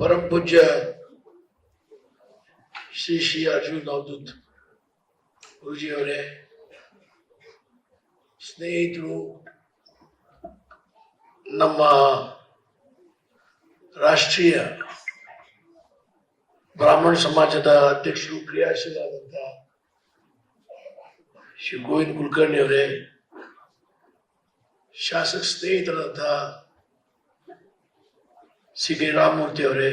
ಪರಮ ಪೂಜ್ಯ ಶ್ರೀ ಶ್ರೀ ಅರ್ಜುನ್ ನವದೂತ್ ಗುರುಜಿಯವರೇ ಸ್ನೇಹಿತರು ನಮ್ಮ ರಾಷ್ಟ್ರೀಯ ಬ್ರಾಹ್ಮಣ ಸಮಾಜದ ಅಧ್ಯಕ್ಷರು ಕ್ರಿಯಾಶೀಲಾದಂಥ ಶ್ರೀ ಗೋವಿಂದ್ ಕುಲಕರ್ಣಿ ಅವರೇ ಶಾಸಕ ಸ್ನೇಹಿತರಾದಂಥ ಸಿ ಕೆ ರಾಮಮೂರ್ತಿ ಅವರೇ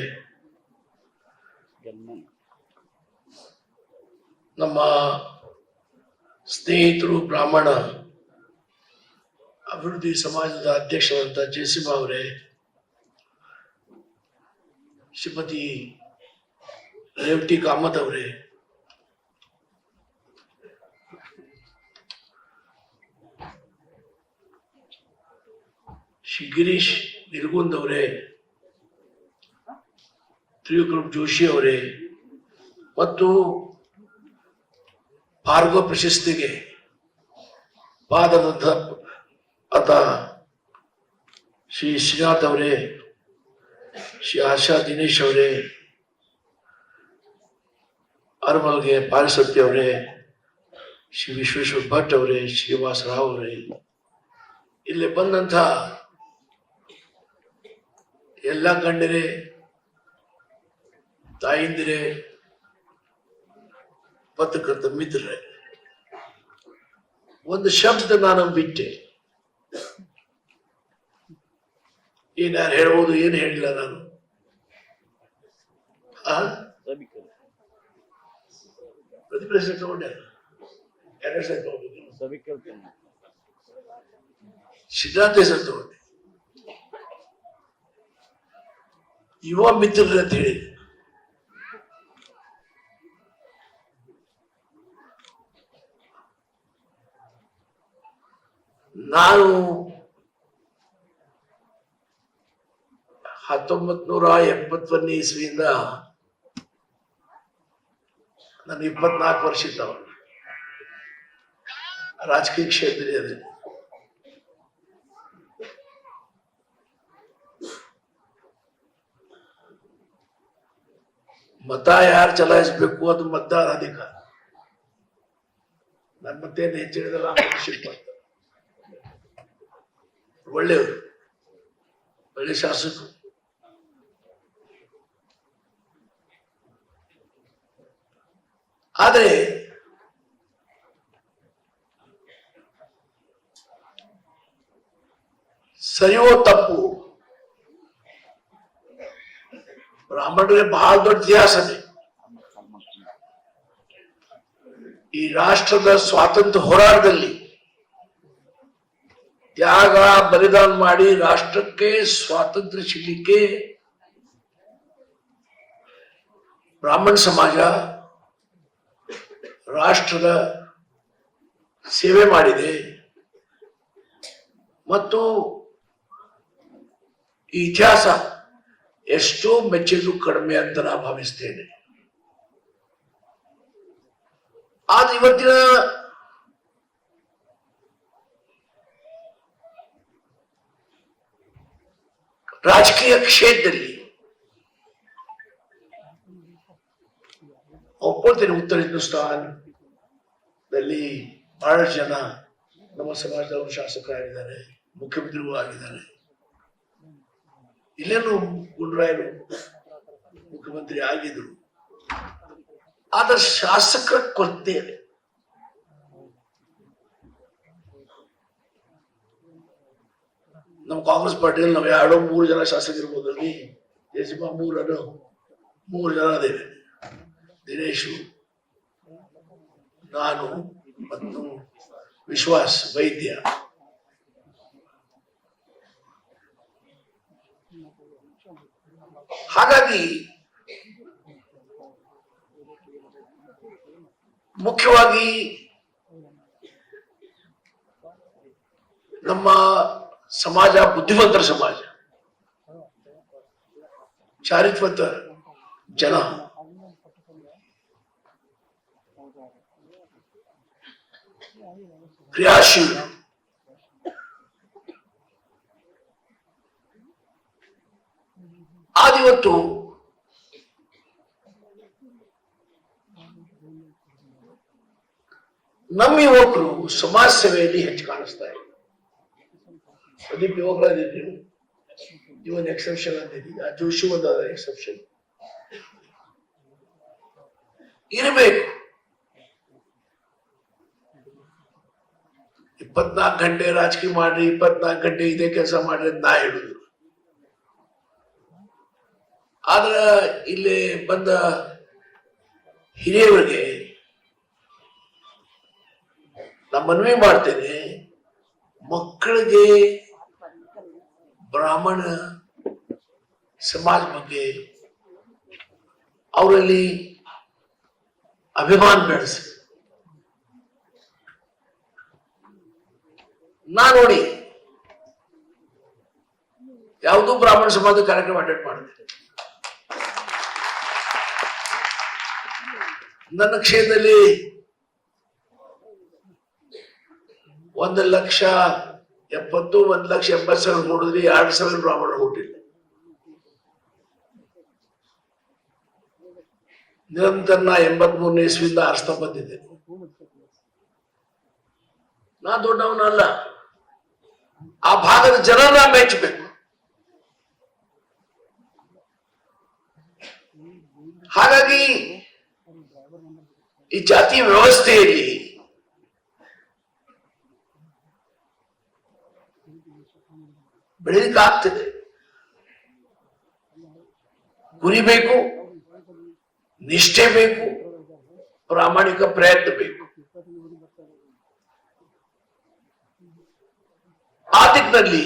ನಮ್ಮ ಸ್ನೇಹಿತರು ಬ್ರಾಹ್ಮಣ ಅಭಿವೃದ್ಧಿ ಸಮಾಜದ ಅಧ್ಯಕ್ಷರಾದಂಥ ಜಯಸಿಂಹ ಅವರೇ ಶ್ರೀಮತಿ ರೇವತಿ ಕಾಮತ್ ಅವರೇ ಶ್ರೀ ಗಿರೀಶ್ ನಿರ್ಗುಂದ್ ಅವರೇ ತ್ರಿವಿಕ್ರಮ್ ಜೋಶಿ ಅವರೇ, ಮತ್ತು ಭಾರ್ಗವ ಪ್ರಶಸ್ತಿಗೆ ಪಾದದಂತ ಅತ ಶ್ರೀ ಶ್ರೀನಾಥ್ ಅವರೇ, ಶ್ರೀ ಆಶಾ ದಿನೇಶ್ ಅವರೇ, ಅರಮಲ್ಗೆ ಪಾರಿಸತ್ಯ ಅವರೇ, ಶ್ರೀ ವಿಶ್ವೇಶ್ವರ ಭಟ್ ಅವರೇ, ಶ್ರೀನಿವಾಸ ರಾವ್ ಅವರೇ. ಇಲ್ಲಿ ಬಂದಂಥ ಎಲ್ಲ ಗಣ್ಯರೇ ತಾಯಿಂದಿರೇ ಪತ್ರಕರ್ತ ಮಿತ್ರರೇ, ಒಂದು ಶಬ್ದ ನಾನು ಬಿಟ್ಟೆ. ಏನ್ ಯಾರು ಹೇಳ್ಬೋದು, ಏನು ಹೇಳಿಲ್ಲ ನಾನು. ಪ್ರತಿಕ್ರಿಯೆ ತಗೊಂಡೆ. ಸಿದ್ಧಾಂತ ಸರ್ ತಗೊಂಡೆ. ಯುವ ಮಿತ್ರರು ಅಂತ ಹೇಳಿ ನಾನು ಹತ್ತೊಂಬತ್ ನೂರ ಎಪ್ಪತ್ತೊಂದನೇ ಇಸ್ವಿಯಿಂದ ನಾನು ಇಪ್ಪತ್ನಾಲ್ಕು ವರ್ಷ ಇದ್ದವ ರಾಜಕೀಯ ಕ್ಷೇತ್ರದಲ್ಲಿ ಮತ ಯಾರು ಚಲಾಯಿಸ್ಬೇಕು ಅದು ಮತದಾರ ಅಧಿಕಾರ ನನ್ನ ಮತ್ತೇನು ಹೆಚ್ಚಿನದಲ್ಲ ಮಾಡ್ತಾರೆ ಒಳ್ಳೆಯವರು ಒಳ್ಳೆ ಶಾಸಕರು. ಆದರೆ ಸರಿಯೋ ತಪ್ಪು? ಬ್ರಾಹ್ಮಣರಿಗೆ ಬಹಳ ದೊಡ್ಡ ಇತಿಹಾಸನೇ. ಈ ರಾಷ್ಟ್ರದ ಸ್ವಾತಂತ್ರ್ಯ ಹೋರಾಟದಲ್ಲಿ ತ್ಯಾಗ ಬಲಿದಾನ ಮಾಡಿ ರಾಷ್ಟ್ರಕ್ಕೆ ಸ್ವಾತಂತ್ರ್ಯ ಸಿಗಲಿಕ್ಕೆ ಬ್ರಾಹ್ಮಣ ಸಮಾಜ ರಾಷ್ಟ್ರದ ಸೇವೆ ಮಾಡಿದೆ. ಮತ್ತು ಇತಿಹಾಸ ಎಷ್ಟೋ ಮೆಚ್ಚಿದ್ರು ಕಡಿಮೆ ಅಂತ ನಾ ಭಾವಿಸ್ತೇನೆ. ಆದ್ರೆ ಇವತ್ತಿನ ರಾಜಕೀಯ ಕ್ಷೇತ್ರದಲ್ಲಿ ಒಪ್ಕೊಳ್ತೇನೆ ಉತ್ತರ ಹಿಂದೂಸ್ತಾನದಲ್ಲಿ ಬಹಳ ಜನ ನಮ್ಮ ಸಮಾಜದವರು ಶಾಸಕರಾಗಿದ್ದಾರೆ, ಮುಖ್ಯಮಂತ್ರಿಗಳು ಆಗಿದ್ದಾರೆ. ಇಲ್ಲೇನು ಗುಂಡ್ರಾಯರು ಮುಖ್ಯಮಂತ್ರಿ ಆಗಿದ್ರು. ಆದ್ರೆ ಶಾಸಕರ ಕೊರತೆ ನಮ್ಮ ಕಾಂಗ್ರೆಸ್ ಪಾರ್ಟಿಯಲ್ಲಿ ನಾವು ಎರಡೋ ಮೂರು ಜನ ಶಾಸಕರಿರ್ಬೋದಲ್ಲಿ ಯಜಮಾ ಮೂರನ್ನು ಮೂರು ಜನ ಅದೇವೆ ದಿನೇಶು, ನಾನು ಮತ್ತು ವಿಶ್ವಾಸ್, ವೈದ್ಯ. ಹಾಗಾಗಿ ಮುಖ್ಯವಾಗಿ ನಮ್ಮ ಸಮಾಜ ಬುದ್ಧಿವಂತರ ಸಮಾಜ ಚಾರಿತ್ವಂತ ಜನ ಕ್ರಿಯಾಶೀಲ ಆದಿವತ್ತು ನಮ್ಮ ಯುವಕರು ಸಮಾಜ ಸೇವೆಯಲ್ಲಿ ಹೆಚ್ಚು ಕಾಣಿಸ್ತಾ ಇದ್ದಾರೆ ಪ್ರದೀಪ್ ಯುವಕರಾದಿರಿ ನೀವು ಇವನ್ ಎಕ್ಸೆಪ್ಷನ್ ಅಂತಿದ್ದೀವಿ ಆ ಜೋಶಿ ಒಂದು ಎಕ್ಸೆಪ್ಷನ್ ಇರಬೇಕು ಇಪ್ಪತ್ನಾಲ್ಕು ಗಂಟೆ ರಾಜಕೀಯ ಮಾಡ್ರಿ, ಇಪ್ಪತ್ನಾಲ್ಕು ಗಂಟೆ ಇದೇ ಕೆಲಸ ಮಾಡ್ರಿ ಅಂತ ನಾ ಹೇಳುದು. ಆದ್ರ ಇಲ್ಲಿ ಬಂದ ಹಿರಿಯವರಿಗೆ ನಾ ಮನವಿ ಮಾಡ್ತೇನೆ, ಮಕ್ಕಳಿಗೆ ಬ್ರಾಹ್ಮಣ ಸಮಾಜ ಬಗ್ಗೆ ಅವರಲ್ಲಿ ಅಭಿಮಾನ ಬೆಳೆಸಿ. ನಾ ನೋಡಿ ಯಾವುದೂ ಬ್ರಾಹ್ಮಣ ಸಮಾಜ ಕಾರ್ಯಕ್ರಮ ಅಟೆಂಡ್ ಮಾಡಿದೆ. ನನ್ನ ಕ್ಷೇತ್ರದಲ್ಲಿ ಒಂದು ಲಕ್ಷ ಎಪ್ಪತ್ತು, ಒಂದ್ ಲಕ್ಷ, ಎಂಬತ್ತು ಸಾವಿರ ನೋಡಿದ್ರೆ ಎರಡು ಸಾವಿರ ಬ್ರಾಹ್ಮಣ ಹುಟ್ಟಿಲ್ಲ. ನಿರಂತರ ನಾ ಎಂಬತ್ ಮೂರನೇ ಇಸ್ವಿಯಿಂದ ಆರಿಸ್ತಾ ಬಂದಿದ್ದೆ ನಾ ದೊಡ್ಡವನಲ್ಲ. ಆ ಭಾಗದ ಜನರ ಮೆಚ್ಚಬೇಕು ಹಾಗಾಗಿ ಈ ಜಾತಿ ವ್ಯವಸ್ಥೆಯಲ್ಲಿ ಬೆಳೀಲಿಕ್ಕಾಗ್ತದೆ. ಗುರಿ ಬೇಕು ನಿಷ್ಠೆ ಬೇಕು ಪ್ರಾಮಾಣಿಕ ಪ್ರಯತ್ನ ಬೇಕು. ಆ ದಿಕ್ಕಿನಲ್ಲಿ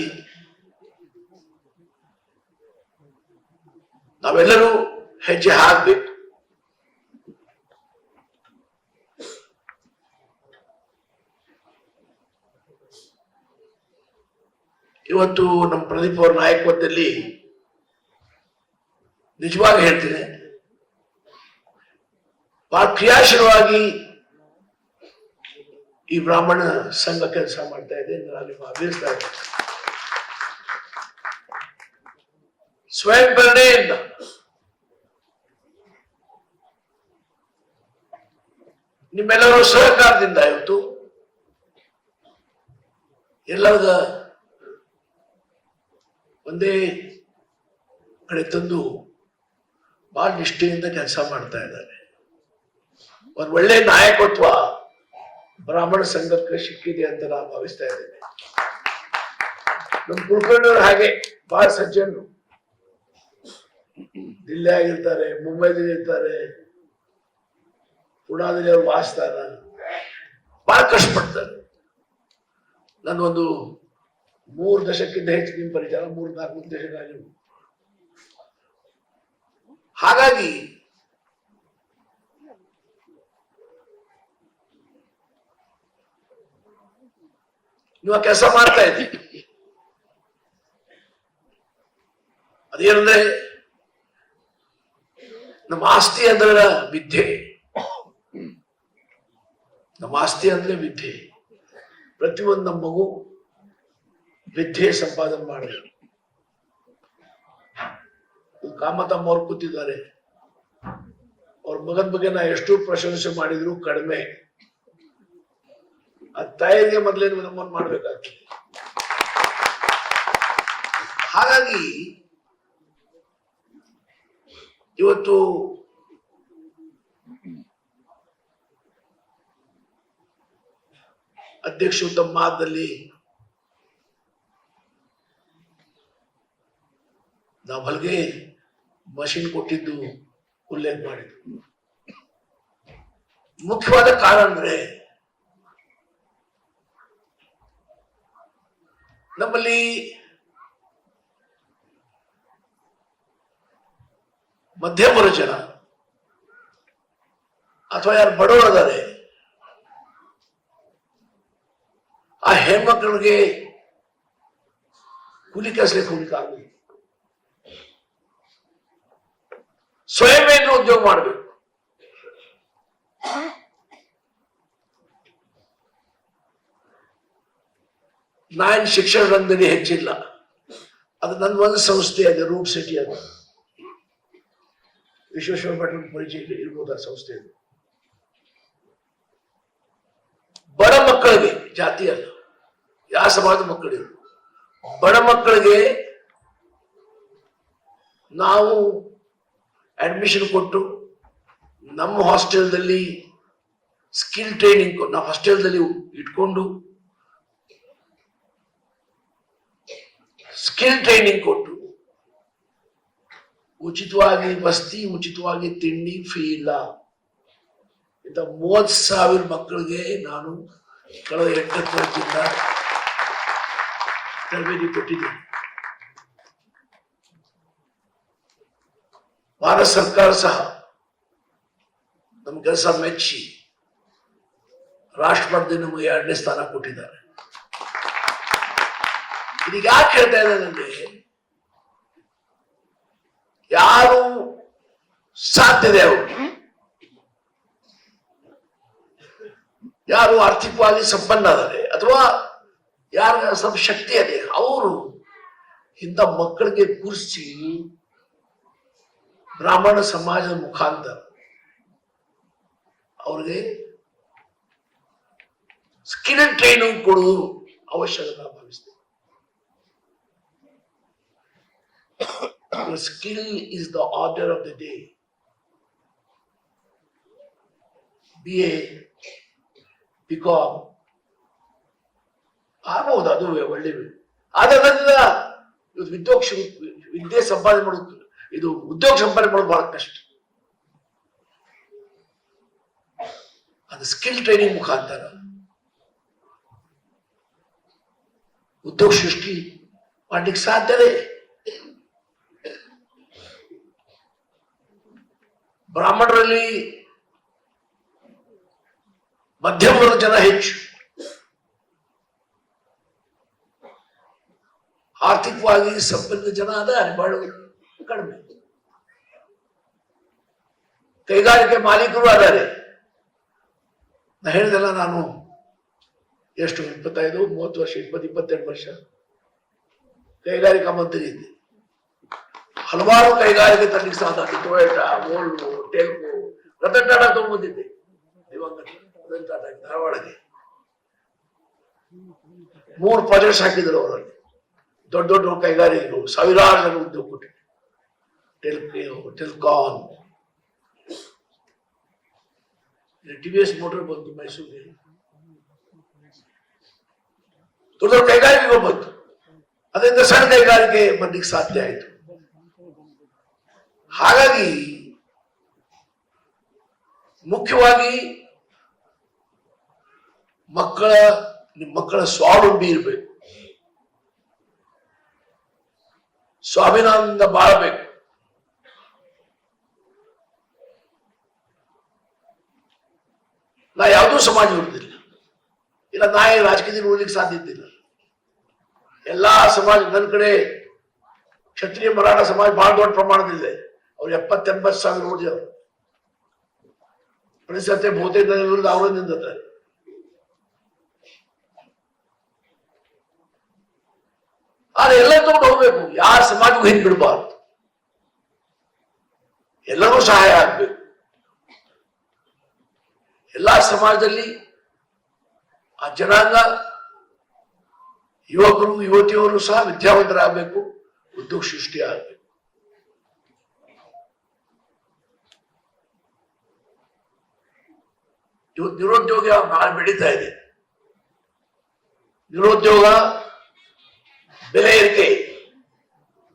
ನಾವೆಲ್ಲರೂ ಹೆಜ್ಜೆ ಹಾಕ್ಬೇಕು. ಇವತ್ತು ನಮ್ಮ ಪ್ರದೀಪ್ ಅವರ ನಾಯಕತ್ವದಲ್ಲಿ ನಿಜವಾಗಿ ಹೇಳ್ತೀನಿ, ಬಹಳ ಕ್ರಿಯಾಶೀಲವಾಗಿ ಈ ಬ್ರಾಹ್ಮಣ ಸಂಘ ಕೆಲಸ ಮಾಡ್ತಾ ಇದೆ ನಾನು ನಿಮ್ಮ ಸ್ವಯಂ ಪ್ರೇರಣೆಯಿಂದ ನಿಮ್ಮೆಲ್ಲರೂ ಸಹಕಾರದಿಂದ ಇವತ್ತು ಎಲ್ಲದ ಒಂದೇ ಕಡೆ ತಂದು ಬಹಳ ನಿಷ್ಠೆಯಿಂದ ಕೆಲಸ ಮಾಡ್ತಾ ಇದ್ದಾರೆ. ಒಂದು ಒಳ್ಳೆ ನಾಯಕತ್ವ ಬ್ರಾಹ್ಮಣ ಸಂಘಕ್ಕೆ ಸಿಕ್ಕಿದೆ ಅಂತ ನಾನು ಭಾವಿಸ್ತಾ ಇದ್ದೇನೆ. ನಮ್ಮ ಕುಲಕರ್ಣಿಯವರು ಹಾಗೆ ಬಹಳ ಸಜ್ಜನು ದಿಲ್ಲಿ ಆಗಿರ್ತಾರೆ, ಮುಂಬೈದಲ್ಲಿ ಇರ್ತಾರೆ. ಪುಣಾದಲ್ಲಿ ಅವ್ರು ವಾಸ್ತಾರ ಬಹಳ ಕಷ್ಟಪಡ್ತಾರೆ ನನ್ನೊಂದು ಮೂರು ದಶಕ್ಕಿಂತ ಹೆಚ್ಚು ನಿಮ್ಮ ಪರಿಚಯ, ಮೂರು, ನಾಲ್ಕು ದಶಕ ಆಗಿರ್ಬೋದು ಹಾಗಾಗಿ, ನೀವು ಆ ಕೆಲಸ ಮಾಡ್ತಾ ಇದ್ದೀವಿ ಅದೇನಂದ್ರೆ, ನಮ್ಮ ಆಸ್ತಿ ಅಂದ್ರೆ ವಿದ್ಯೆ. ನಮ್ಮ ಆಸ್ತಿ ಅಂದ್ರೆ ವಿದ್ಯೆ. ಪ್ರತಿಯೊಂದು ನಮ್ಮ ಮಗು ವಿದ್ಯೆ ಸಂಪಾದನೆ ಮಾಡಬೇಕು ಕಾಮತಮ್ಮ ಅವ್ರು ಕೂತಿದ್ದಾರೆ. ಅವ್ರ ಮಗನ ಬಗ್ಗೆ ನಾ ಎಷ್ಟು ಪ್ರಶಂಸೆ ಮಾಡಿದ್ರು ಕಡಿಮೆ. ಆ ತಾಯಿಗೆ ಮೊದಲೇನು ನಮ್ಮನ್ನು ಮಾಡ್ಬೇಕಾಗ್ತದೆ. ಹಾಗಾಗಿ ಇವತ್ತು ಅಧ್ಯಕ್ಷ ಮಾತಲ್ಲಿ ನಾವು ಮಷಿನ್ ಕೊಟ್ಟಿದ್ದು ಉಲ್ಲೇಖ ಮಾಡಿದ್ರು ಮುಖ್ಯವಾದ ಕಾರಣ ಅಂದ್ರೆ ನಮ್ಮಲ್ಲಿ ಮಧ್ಯಮ ಜನ ಅಥವಾ ಯಾರು ಬಡವರು ಅದಾರೆ ಆ ಹೆಣ್ಮಕ್ಳಿಗೆ ಕೂಲಿ ಕೆಲಸಕ್ಕೆ ಹೋಗ್ಲಿಕ್ಕಾಗಲಿ ಸ್ವಯಂ ಏನು ಉದ್ಯೋಗ ಮಾಡಬೇಕು. ನಾನು ಶಿಕ್ಷಣ ರಂಗದಲ್ಲಿ ಹೆಚ್ಚಿಲ್ಲ. ಅದು ನನ್ನ ಒಂದು ಸಂಸ್ಥೆ ಇದೆ ರೂಪ್ ಸಿಟಿ ಅದು. ವಿಶ್ವೇಶ್ವರ ಪಟ್ಟಣ ಪರಿಚಯ ಇರ್ಬೋದು ಆ ಸಂಸ್ಥೆ ಅದು. ಮಕ್ಕಳಿಗೆ, ಜಾತಿ ಅಲ್ಲ, ಯಾವ ಸಮಾಜದ ಮಕ್ಕಳಿಗೆ ಬಡ ಮಕ್ಕಳಿಗೆ ನಾವು ಅಡ್ಮಿಷನ್ ಕೊಟ್ಟು ನಮ್ಮ ಹಾಸ್ಟೆಲ್ದಲ್ಲಿ ಸ್ಕಿಲ್ ಟ್ರೈನಿಂಗ್ ನಾವು ಹಾಸ್ಟೆಲ್ದಲ್ಲಿ ಇಟ್ಕೊಂಡು ಸ್ಕಿಲ್ ಟ್ರೈನಿಂಗ್ ಕೊಟ್ಟು ಉಚಿತವಾಗಿ ವಸ್ತಿ ಉಚಿತವಾಗಿ ತಿಂಡಿ ಫ್ರೀ ಇಲ್ಲ. ಇಂಥ ಮೂವತ್ ಸಾವಿರ ಮಕ್ಕಳಿಗೆ ನಾನು ಕಳೆದ ಎಂಟತ್ತು ವರ್ಷದಿಂದ ತರಬೇತಿ ಕೊಟ್ಟಿದ್ದೀನಿ. ಭಾರತ ಸರ್ಕಾರ ಸಹ ನಮ್ಮ ಕೆಲಸ ಮೆಚ್ಚಿ ರಾಷ್ಟ್ರಪತಿ ನಮಗೆ ಎರಡನೇ ಸ್ಥಾನ ಕೊಟ್ಟಿದ್ದಾರೆ. ಇದೀಗ ಯಾಕೆ ಹೇಳ್ತಾ ಅಂದ್ರೆ ಯಾರು ಸಾಧ್ಯತೆ ಅವರು ಯಾರು ಆರ್ಥಿಕವಾಗಿ ಸಂಪನ್ನ ಆದರೆ ಅಥವಾ ಯಾರ ಸ್ವಲ್ಪ ಶಕ್ತಿ ಅದೇ ಅವರು ಇಂಥ ಮಕ್ಕಳಿಗೆ ಕೂರಿಸಿ ಬ್ರಾಹ್ಮಣ ಸಮಾಜದ ಮುಖಾಂತರ ಅವ್ರಿಗೆ ಸ್ಕಿಲ್ ಟ್ರೈನಿಂಗ್ ಕೊಡುವುದು ಅವಶ್ಯಕ ಭಾವಿಸ್ತೇವೆ skill is the order of the day B A B Com ಆಗಬಹುದು ಅದು ಒಳ್ಳೆ ಅದರಿಂದ ವಿದ್ಯೋಕ್ಷ ವಿದ್ಯೆ ಸಂಪಾದನೆ ಮಾಡೋದು. ಇದು ಉದ್ಯೋಗ ಸಂಪಾದನೆ ಮಾಡೋದು ಬಹಳ ಕಷ್ಟ ಅದು ಸ್ಕಿಲ್ ಟ್ರೈನಿಂಗ್ ಮುಖಾಂತರ ಉದ್ಯೋಗ ಸೃಷ್ಟಿ ಮಾಡ್ಲಿಕ್ಕೆ ಸಾಧ್ಯತೆ ಬ್ರಾಹ್ಮಣರಲ್ಲಿ ಮಧ್ಯಮ ಜನ ಹೆಚ್ಚು. ಆರ್ಥಿಕವಾಗಿ ಸಂಪನ್ನ ಜನ ಅದ ಬಹಳ ಕಡಿಮೆ. ಕೈಗಾರಿಕೆ ಮಾಲೀಕರು ಅದಾರೆ. ನಾ ಹೇಳಿದೆಲ್ಲ ನಾನು ಎಷ್ಟು, ಇಪ್ಪತ್ತೈದು, ಮೂವತ್ತು ವರ್ಷ, ಇಪ್ಪತ್ತು ಇಪ್ಪತ್ತೆರಡು ವರ್ಷ ಕೈಗಾರಿಕಾ ಮಂತ್ರಿ ಇದ್ದೆ. ಹಲವಾರು ಕೈಗಾರಿಕೆ ತರಲಿಕ್ಕೆ ಸಾಧ್ಯ Toyota Volvo Telco Ratan Tata ತಗೊಂಡ್ಬಂದಿದ್ದೆ Ratan Tata ಧಾರವಾಡಗೆ ಮೂರು ಪ್ರಾಜೆಕ್ಟ್ಸ್ ಹಾಕಿದ್ರು ಅವರಲ್ಲಿ. ದೊಡ್ಡ ದೊಡ್ಡ ಕೈಗಾರಿಕೆಗಳು, ಸಾವಿರಾರು ಜನ ಉದ್ಯೋಗ ಕೊಟ್ಟಿದೆ Telco Telcon T V S motor ಬಂತು, ಮೈಸೂರಿಗೆ. ದೊಡ್ಡ ದೊಡ್ಡ ಕೈಗಾರಿಕೆಗಳು ಬಂತು. ಅದರಿಂದ ಸಣ್ಣ ಕೈಗಾರಿಕೆ ಬರ್ಲಿಕ್ಕೆ ಸಾಧ್ಯ ಆಯಿತು. ಹಾಗಾಗಿ ಮುಖ್ಯವಾಗಿ ಮಕ್ಕಳ, ನಿಮ್ಮ ಮಕ್ಕಳ ಸ್ವಾವಲಂಬಿ ಇರಬೇಕು. ಸ್ವಾಭಿಮಾನದಿಂದ ಬಾಳಬೇಕು. ನಾ ಯಾವುದೂ ಸಮಾಜ ಇರುವುದಿಲ್ಲ ಇಲ್ಲ ನಾ ಈ ರಾಜಕೀಯದಲ್ಲಿ ಉಳಿಲಿಕ್ಕೆ ಸಾಧ್ಯ ಇದ್ದಿಲ್ಲ ಎಲ್ಲಾ ಸಮಾಜ ನನ್ನ ಕಡೆ ಕ್ಷತ್ರಿಯ ಮರಾಠ ಸಮಾಜ ಬಹಳ ದೊಡ್ಡ ಪ್ರಮಾಣದಲ್ಲಿದೆ ಅವ್ರು ಎಪ್ಪತ್ತೆಂಬತ್ತು ಸಾವಿರ ನೋಡಿ ಅವರು ಪರಿಸರತೆ ಬಹುತೇಕ ನನ್ನ ವಿರುದ್ಧ ಅವರು ನಿಂತಿದ್ದಾರೆ ಆದ್ರೆ ಎಲ್ಲ ತಗೊಂಡು ಹೋಗ್ಬೇಕು ಯಾರ ಸಮಾಜಕ್ಕೂ ಹಿಂದ್ ಬಿಡಬಾರ್ದು ಎಲ್ಲರೂ ಸಹಾಯ ಆಗ್ಬೇಕು ಎಲ್ಲಾ ಸಮಾಜದಲ್ಲಿ ಆ ಜನಾಂಗ ಯುವಕರು, ಯುವತಿಯವರು ಸಹ ವಿದ್ಯಾವಂತರಾಗಬೇಕು ಉದ್ಯೋಗ ಸೃಷ್ಟಿ ಆಗಬೇಕು ನಿರುದ್ಯೋಗ ಬಹಳ ಬೆಳೀತಾ ಇದೆ. ನಿರುದ್ಯೋಗ ಬೆಲೆ ಏರಿಕೆ.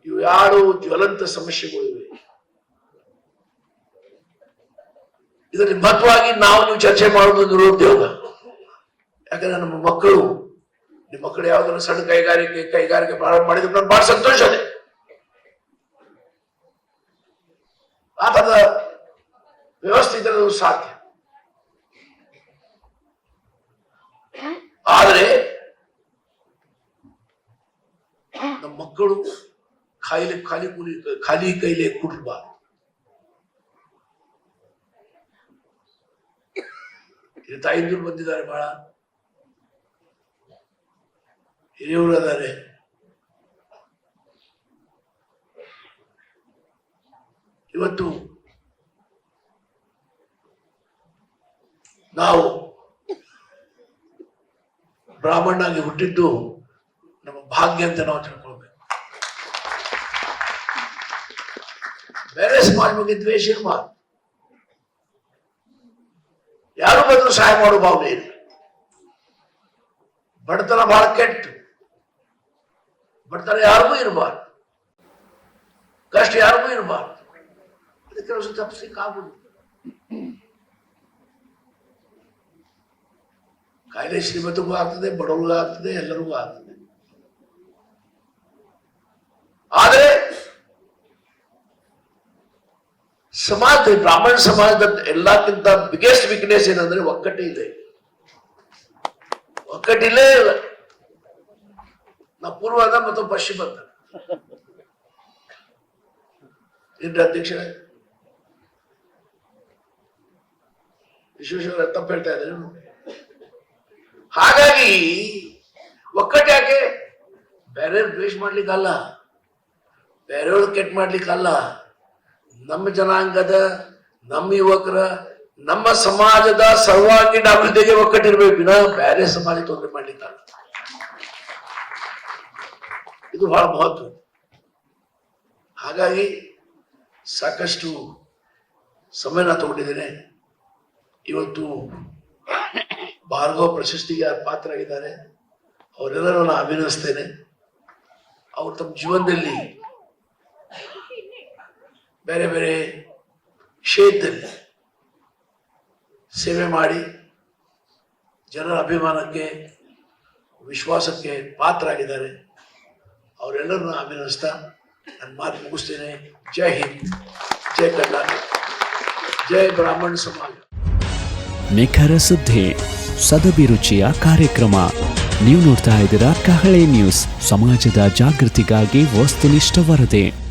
ಇವು ಯಾರು ಜ್ವಲಂತ ಸಮಸ್ಯೆಗಳು ಇದರಲ್ಲಿ ಮಹತ್ವವಾಗಿ ನಾವು ನೀವು ಚರ್ಚೆ ಮಾಡುವುದು ನಿರುದ್ಯೋಗ ಯಾಕಂದ್ರೆ ನಮ್ಮ ಮಕ್ಕಳು, ನಿಮ್ಮ ಮಕ್ಕಳು ಯಾವ್ದಾದ್ರು ಸಣ್ಣ ಕೈಗಾರಿಕೆ ಕೈಗಾರಿಕೆ ಪ್ರಾರಂಭ ಮಾಡಿದ್ರೆ ನಾನು ಬಹಳ ಸಂತೋಷ ಇದೆ ಆ ಥರದ ವ್ಯವಸ್ಥೆ ಇದ್ರೆ ಅದು ಸಾಧ್ಯ. ಆದರೆ, ನಮ್ಮ ಮಕ್ಕಳು ಖಾಲಿ ಖಾಲಿ ಕೂಲಿ, ಖಾಲಿ ಕೈಲೇ ಕುಟಬಾರ್ದು ಇಲ್ಲಿ ತಾಯಿಂದ್ರು ಬಂದಿದ್ದಾರೆ ಬಹಳ. ಹಿರಿಯವರು ಅದಾರೆ ಇವತ್ತು ನಾವು ಬ್ರಾಹ್ಮಣಾಗಿ ಹುಟ್ಟಿದ್ದು ನಮ್ಮ ಭಾಗ್ಯ ಅಂತ ನಾವು ತಿಳ್ಕೊಳ್ಬೇಕು. ಬೇರೆ ಸಮಾಜ ಬಗ್ಗೆ ದ್ವೇಷ ಇರಬಾರ್ದು ಯಾರು ಬಂದ್ರು ಸಹಾಯ ಮಾಡೋ ಭಾವನೆ ಇಲ್ಲ. ಬಡತನ ಬಹಳ ಕೆಟ್ಟು. ಬಡತನ ಯಾರಿಗೂ ಇರಬಾರ್ದು. ಕಷ್ಟ ಯಾರಿಗೂ ಇರಬಾರ್ದು. ಅದಕ್ಕೆ ಆಗುದು ಕಾಯಿಲೆ ಶ್ರೀಮತಿಗೂ ಆಗ್ತದೆ, ಬಡವರಿಗೂ ಆಗ್ತದೆ, ಎಲ್ಲರಿಗೂ ಆಗ್ತದೆ ಆದರೆ ಸಮಾಜ, ಬ್ರಾಹ್ಮಣ ಸಮಾಜದ ಎಲ್ಲಕ್ಕಿಂತ ಬಿಗ್ಗೆಸ್ಟ್ ವೀಕ್ನೆಸ್ ಏನಂದ್ರೆ ಒಕ್ಕಟ್ಟೆ ಇದೆ. ಒಕ್ಕಟ್ಟಿಲ್ಲೇ ಇಲ್ಲ ನಾ ಪೂರ್ವದ ಮತ್ತು ಪಶ್ಚಿಮ ಅಂತ. ಏನ್ರಿ ಅಧ್ಯಕ್ಷ ವಿಶ್ವೇಶ್ವರ ತಪ್ಪು ಹೇಳ್ತಾ ಇದ್ದಾರೆ ಹಾಗಾಗಿ ಒಕ್ಕಟ್ಟು ಯಾಕೆ? ಬೇರೆಯವ್ರು ದ್ವೇಷ ಮಾಡ್ಲಿಕ್ಕಲ್ಲ. ಬೇರೆಯವ್ರು ಕೆಟ್ಟ ಮಾಡ್ಲಿಕ್ಕಲ್ಲ. ನಮ್ಮ ಜನಾಂಗದ, ನಮ್ಮ ಯುವಕರ, ನಮ್ಮ ಸಮಾಜದ ಸರ್ವಾಂಗೀಣ ಅಭಿವೃದ್ಧಿಗೆ ಒಕ್ಕಟ್ಟಿರ್ಬೇಕು ವಿನ ಬೇರೆ ಸಮಾಜ ತೊಂದರೆ ಮಾಡಿದ್ದಾರೆ ಇದು ಬಹಳ ಮಹತ್ವ. ಹಾಗಾಗಿ ಸಾಕಷ್ಟು ಸಮಯನ ತಗೊಂಡಿದ್ದೇನೆ. ಇವತ್ತು ಭಾರ್ಗವ ಪ್ರಶಸ್ತಿಗೆ ಯಾರು ಪಾತ್ರರಾಗಿದ್ದಾರೆ ಅವರೆಲ್ಲರೂ ನಾನು ಅಭಿನಯಿಸ್ತೇನೆ ಅವರು ತಮ್ಮ ಜೀವನದಲ್ಲಿ ಬೇರೆ ಬೇರೆ ಕ್ಷೇತ್ರದಲ್ಲಿ ಸೇವೆ ಮಾಡಿ ಜನರ ಅಭಿಮಾನಕ್ಕೆ, ವಿಶ್ವಾಸಕ್ಕೆ ಪಾತ್ರರಾಗಿದ್ದಾರೆ. ಅವರೆಲ್ಲರನ್ನ ಅಭಿನಂದಿಸ್ತಾ ನನ್ನ ಮಾತು ಮುಗಿಸ್ತೇನೆ. ಜೈ ಹಿಂದ್. ಜೈ ಕರ್ನಾಟಕ. ಜೈ ಬ್ರಾಹ್ಮಣ ಸಮಾಜ. ನಿಖರ ಸುದ್ದಿ ಸದಭಿರುಚಿಯ ಕಾರ್ಯಕ್ರಮ. ನೀವು ನೋಡ್ತಾ ಇದ್ದೀರಾ ಕಹಳೆ ನ್ಯೂಸ್. ಸಮಾಜದ ಜಾಗೃತಿಗಾಗಿ ವಸ್ತುನಿಷ್ಠ ವರದಿ.